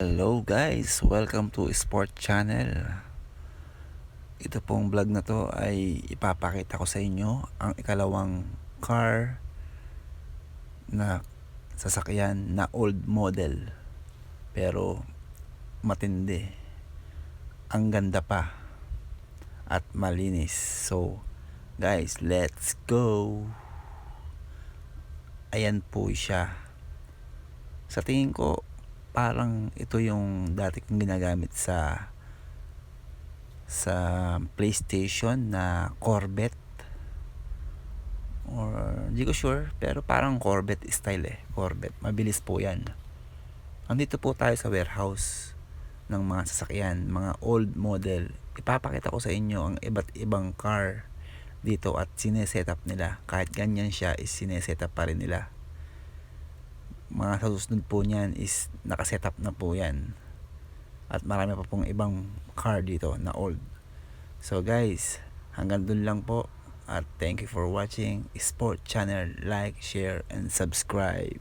Hello guys, welcome to Sport Channel. Ito pong vlog na to ay ipapakita ko sa inyo ang ikalawang car na sasakyan na old model. Pero matindi. Ang ganda pa at malinis. So guys, let's go. Ayan po siya. Sa tingin ko, parang ito yung dati kong ginagamit sa sa PlayStation na Corvette. Or hindi ko sure pero parang Corvette style eh Corvette. Mabilis po yan. Andito po tayo sa warehouse ng mga sasakyan mga old model. Ipapakita ko sa inyo ang iba't ibang car dito at sineset up nila. Kahit ganyan siya is sineset up pa rin nila mga susunod po niyan is nakasetup na po yan. At marami pa pong ibang car dito na old. So guys hanggang dun lang po. At thank you for watching. Sport channel like share and subscribe